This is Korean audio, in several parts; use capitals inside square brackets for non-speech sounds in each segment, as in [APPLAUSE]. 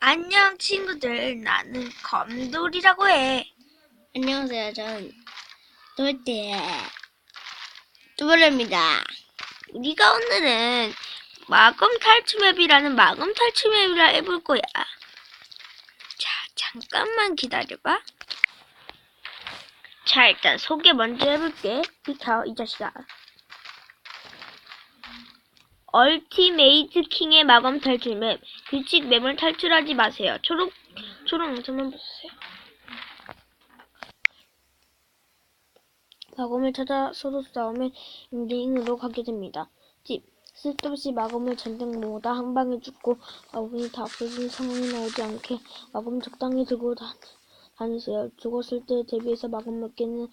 안녕 친구들. 나는 검돌이라고 해. 안녕하세요. 전 돌대 뚜벌입니다. 우리가 오늘은 마검 탈출 맵이라는 마검 탈출 맵이라 해볼 거야. 자 잠깐만 기다려봐. 자 일단 소개 먼저 해볼게. 비켜 이 자식아 얼티메이트 킹의 마검 탈출 맵 규칙 맵을 탈출하지 마세요 초록 초록 영상만 보세요 마검을 찾아 서로 싸우면 인딩으로 가게 됩니다. 집. 쓸데없이 마검을 잔뜩 모으다 한 방에 죽고 마검이 다 없어진 상황이 나오지 않게 마검 적당히 들고 다, 다니세요. 죽었을 때 대비해서 마검 몇 개는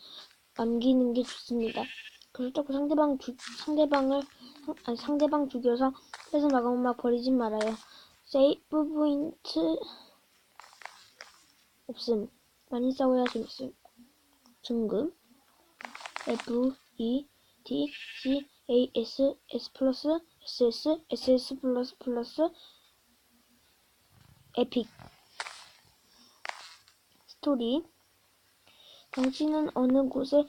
남기는 게 좋습니다. 그렇다고 상대방 주, 상대방을 상- 아니, 상대방 죽여서 뺏은 마검을 막 버리진 말아요. 세이브 포인트 없음. 많이 싸워야 재밌음. 중금. F E T C A S S 플러스 S S S S 플러스 플러스 에픽 스토리 당신은 어느 곳에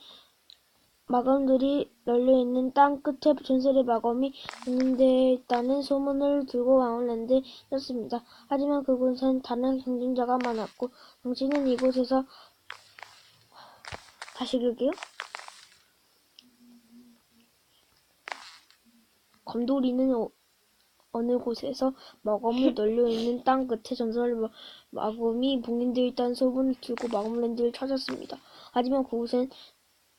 마검들이 널려 있는 땅 끝에 전설의 마검이 있는데 있다는 소문을 들고 마을랜드에 떴습니다. 하지만 그곳엔 다른 경쟁자가 많았고 당신은 이곳에서 다시 읽을게요. 검돌이는 어, 어느 곳에서 마검을 [LAUGHS] 널려 있는 땅 끝에 전설 마- 마검이 봉인되어 있다는 소문을 들고 마검랜드를 찾았습니다. 하지만 그곳엔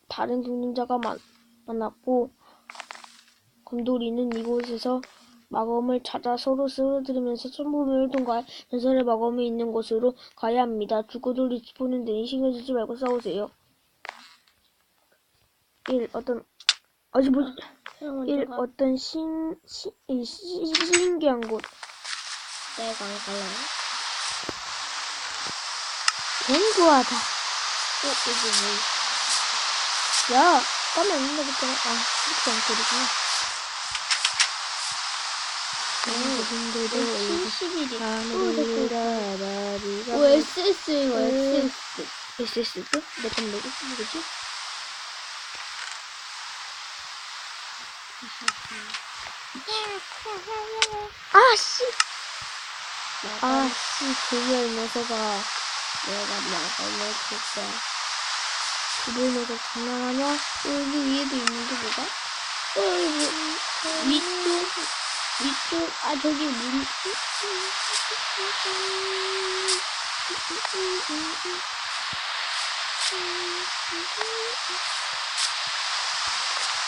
다른 경쟁자가 많, 많았고 검돌이는 이곳에서 마검을 찾아 서로 쓰러뜨리면서 천부를 통과해 전설의 마검이 있는 곳으로 가야 합니다. 죽어도 리스폰은 되니 신경 쓰지 말고 싸우세요. 1. 어떤 아직 뭐 1. 어떤 신, 신, 이 시- 신기한 곳. 내가 안 갈래. 견고하다. 어, 이게 뭐? 야, 까면 안 된다고 했잖아. 아, 그렇게 안 소리구나. 신식이지. 하늘이라 오, SS 이거 SS. SS도? 내건 뭐지? 뭐지? 아, 씨! 아, 씨, 드디어 이 녀석아. 내가 마감을 줄게. 이 녀석 장난하냐? 여기 위에도 있는데 뭐가? 어, 여기 뭐, 위쪽, 위쪽, 아, 저기 문.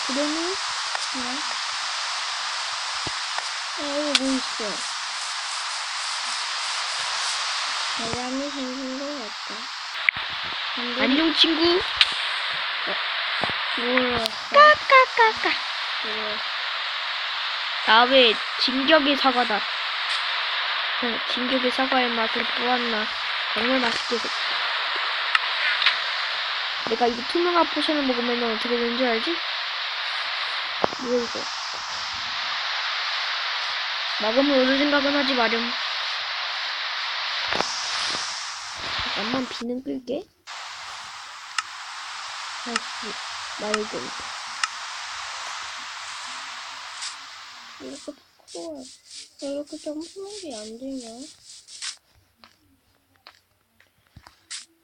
그러니? 아, 여기 뭐 있어? 계란이 생긴 것 같다. 안녕, 친구. 우와, 까까까까. 우와. 다음에 진격의 사과다. 어, 진격의 사과의 맛을 보았나. 정말 맛있겠어. 내가 이거 투명한 포션을 먹으면 어떻게 되는지 알지? 뭐야 이거? 마검을 얻을 생각은 하지 마렴. 잠깐만 비는 끌게. 아이씨, 말고. 이렇게 커. 이렇게 점프하기 안 되냐?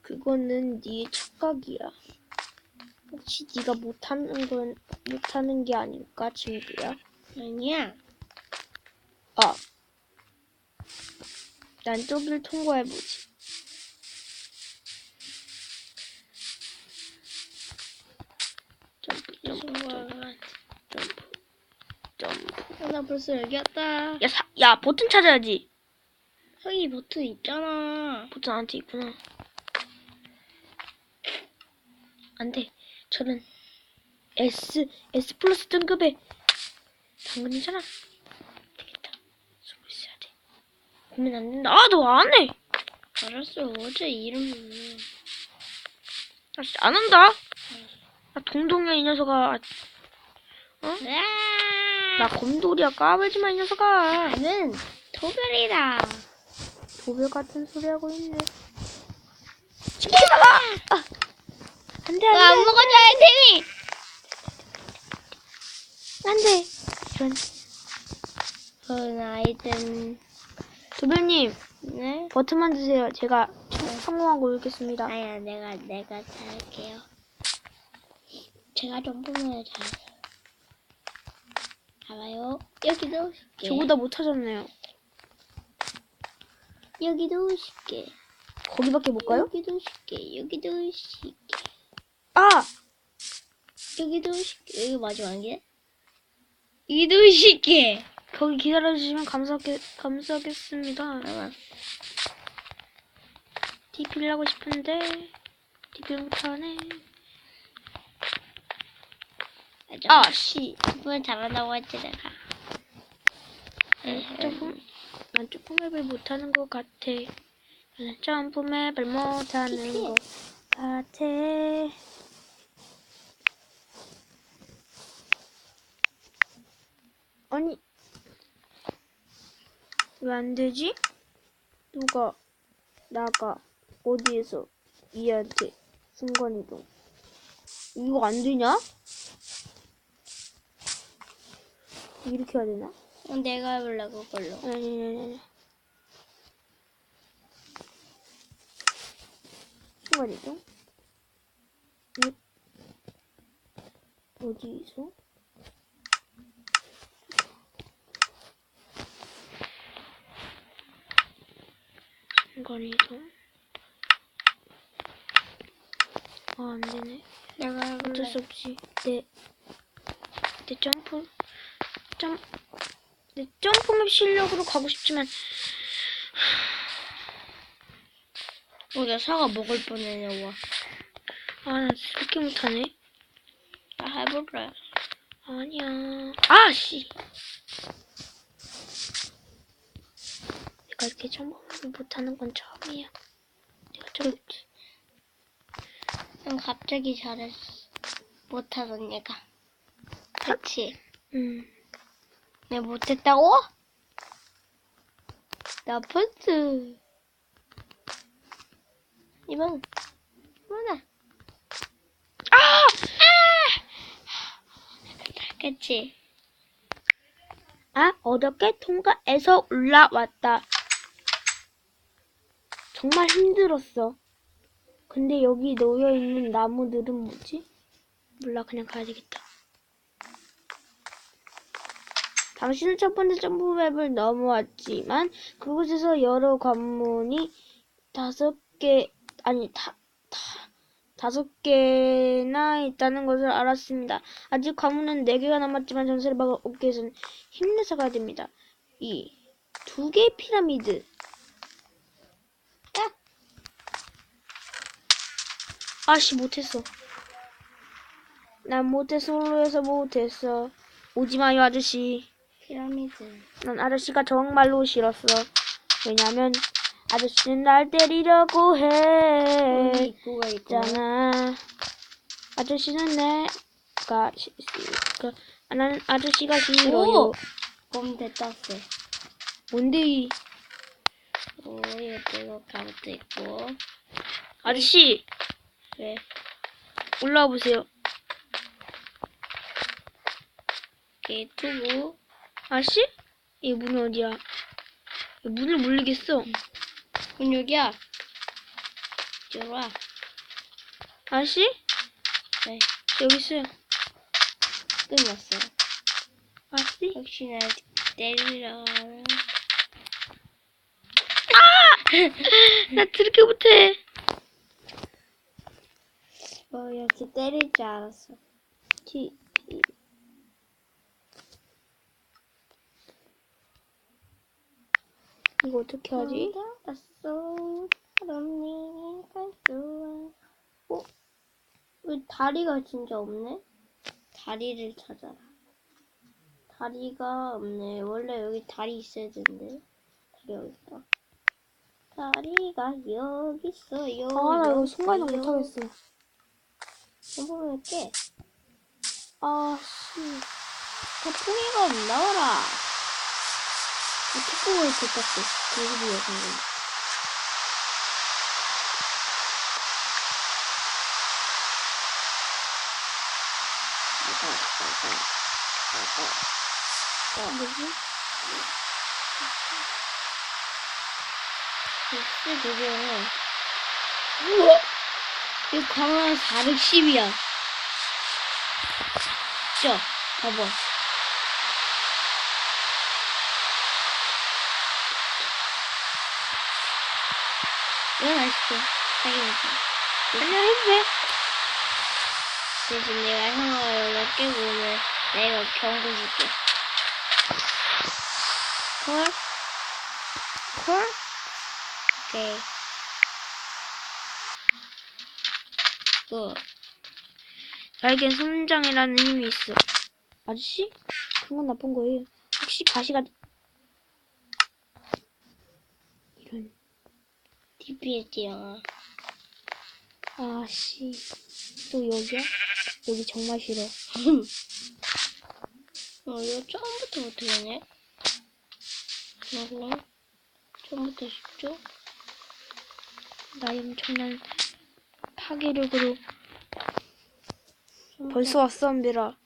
그거는 네 착각이야. 혹시 네가 못하는 건 못하는 게 아닐까, 친구야? 아니야. 아, 난 저기를 통과해보지. 나 벌써 여기 왔다. 야, 사, 야, 버튼 찾아야지. 여기 버튼 있잖아. 버튼 안한테 있구나. 안 돼. 저는 S, S 플러스 등급의 당근이잖아. 되겠다. 숨어 있어야 돼. 고민 안 된다. 아, 너 안 해! 알았어. 어제 이름 아, 씨, 안 한다. 아, 동동이야, 이 녀석아. 어? 아, 나 검돌이야, 까불지 마, 이 녀석아. 나는 토별이다. 보배 같은 소리 하고 있네. 치킨사가! 아! 안 돼, 안 돼. 안 먹어줘, 아이템이! 안 돼. 이런. 그런 아이템, 도별님, 네? 버튼만 드세요. 제가 성공하고 올겠습니다. 아니야, 내가, 내가 잘할게요. 제가 좀 보면 잘. 봐봐요. 여기도 쉽게. 저보다 못 찾았네요. 여기도 쉽게. 거기밖에 못 가요? 여기도 쉽게. 여기도 쉽게. 아! 여기도 쉽게. 여기 마지막에. 여기도 쉽게. 거기 기다려주시면 감사하겠, 감사하겠습니다. 아, TP를 하고 싶은데, TP를 못하네. 아, 씨. 그건 잘한다고 했지, 내가. 조금, 난 조금 맵을 못하는 것 같아. 나는 점프 맵을 못하는. 것 같아. 아니, 왜 안 되지? 누가, 나가, 어디에서 얘한테 순간이동. 이거 안 되냐? 이렇게 해야 되나? 어, 내가 해볼래, 그걸로. 아니, 아니, 아니. 순간 이동? 응? 어디서? 순간 이동? 아, 안 되네. 내가 어쩔 해볼래. 수 없이 내, 내 점프 점, 내 점프맵 실력으로 가고 싶지만 어, 나 사과 먹을 뻔했네, 와. 아나 그렇게 못하네 나 해볼래. 아니야 아 씨 내가 이렇게 점프맵을 못하는 건 처음이야 내가 좀 난 갑자기 잘했어. 못하던 얘가. 그치? 음, 내가 못했다고? 나 펀트. 이번, 이번에. 아! 그치? 아 어렵게 통과해서 올라왔다 정말 힘들었어 근데 여기 놓여있는 나무들은 뭐지? 몰라 그냥 가야 되겠다 당신은 첫 번째 점프맵을 넘어왔지만 그곳에서 여러 관문이 다섯 개 아니 다, 다 다섯 개나 있다는 것을 알았습니다. 아직 관문은 네 개가 남았지만 전설의 막을 얻기 위해서는 힘내서 가야 됩니다. 이 두 개의 피라미드. 야! 아씨 못했어. 난 못했어 솔로에서 못했어. 오지 마요 아저씨. 피라미드. 난 아저씨가 정말로 싫었어. 왜냐면 아저씨는 날 때리려고 해. 입구가. 있잖아. 아저씨는 내가 시, 시, 그, 아, 나는 아저씨가 싫어요. 오! 그럼 됐다, 쎄. 뭔데 이 오, 이거 가부도 있고. 아저씨 왜? 올라와 보세요. 두고. 아저씨? 이 문은 어디야? 이 문을 모르겠어. 문 여기야. 이쪽으로 와. 아저씨? 네, 여기 있어요. 끝났어. 아저씨? 혹시 날 때리려 하면. 나 그렇게 못해. 어, 이렇게 때릴 줄 알았어. 티, 티. 이거 어떻게 하지? 알았어. 갈수 어? 왜 다리가 진짜 없네? 다리를 찾아라. 다리가 없네. 원래 여기 다리 있어야 되는데. 다리 여기 있다. 다리가 여기 있어요. 아, 나 이거 있어요. 못하겠어. 한번 할게. 아, 씨. 태풍이가 그 나와라. 탁구공을 붙었어. 공기부 여성분. 아, 뭐지? 역시 그거는 우와! 이 광원 410이야. 저, 봐봐. 아쉽죠 하긴 아니야, 해도 돼. 대신 내가 형아 연락 깨고 오면 내가 경고 줄게 콜? 콜? 오케이 그 나에겐 선장이라는 힘이 있어. 아저씨? 그건 나쁜 거예요. 혹시 가시가 이런 DPS 영화 아씨 또 여기야? 여기 정말 싫어. [LAUGHS] 어, 이거 처음부터 어떻게 하냐? 이거 처음부터 쉽죠? 나의 엄청난 파괴력으로 [LAUGHS] 벌써 왔어 은별아.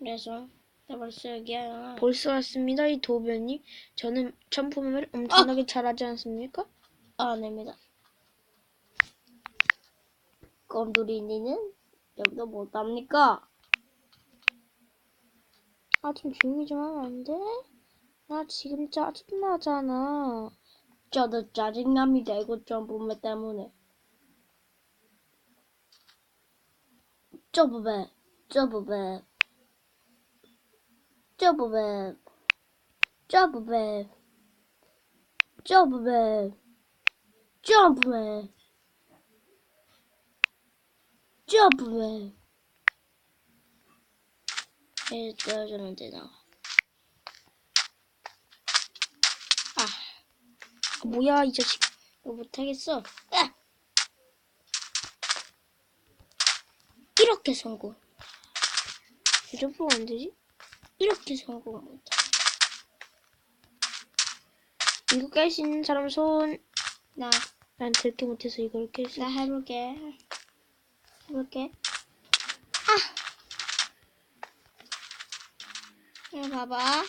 그래서 나 벌써 여기야. 벌써 왔습니다 이 도변이. 저는 점프맵을 엄청나게 잘하지 않습니까? 아, 아닙니다. 껌두리니는 여기도 못합니까? 아 좀 조용히 좀 하면 안 돼? 나 지금 짜증나잖아. 저도 짜증납니다. 이거 점프맨 때문에. 점프맨, 점프맨, 점프맨, 점프맨, 점프맨, 점프맨, 점프맨. 이제 떨어졌는데 나와. 아. 아, 뭐야 이 자식. 이거 못하겠어. 아! 이렇게 성공. 왜 점프가 안 되지? 이렇게 성공 못해. 이거 깰 수 있는 사람 손. 나, 난 들게 못해서 이걸 깰 수. 나. 해볼게. 해볼게. 아! 이거 봐봐.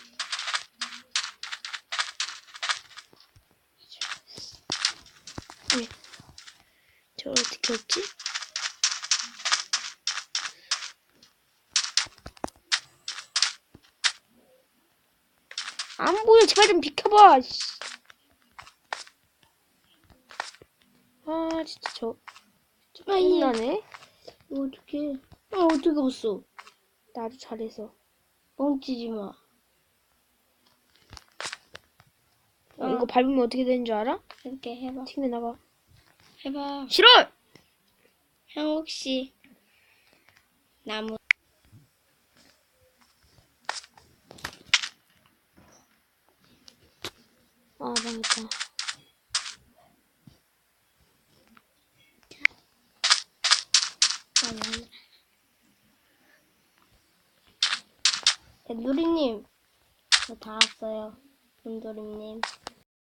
저 어떻게 했지? 안 보여 제발 좀 비켜봐. 씨. 아 진짜 저. 아, 예. 짜증나네. 이거 어떻게, 아, 어떻게 없어? 나도 잘해서. 뻥치지 마. 어, 이거 밟으면 어떻게 되는 줄 알아? 이렇게 해봐. 튕겨 나가. 해봐. 싫어. 형 혹시 나무 아 망했다. 아니 아니. 누리님 저다 왔어요. 눈도리님.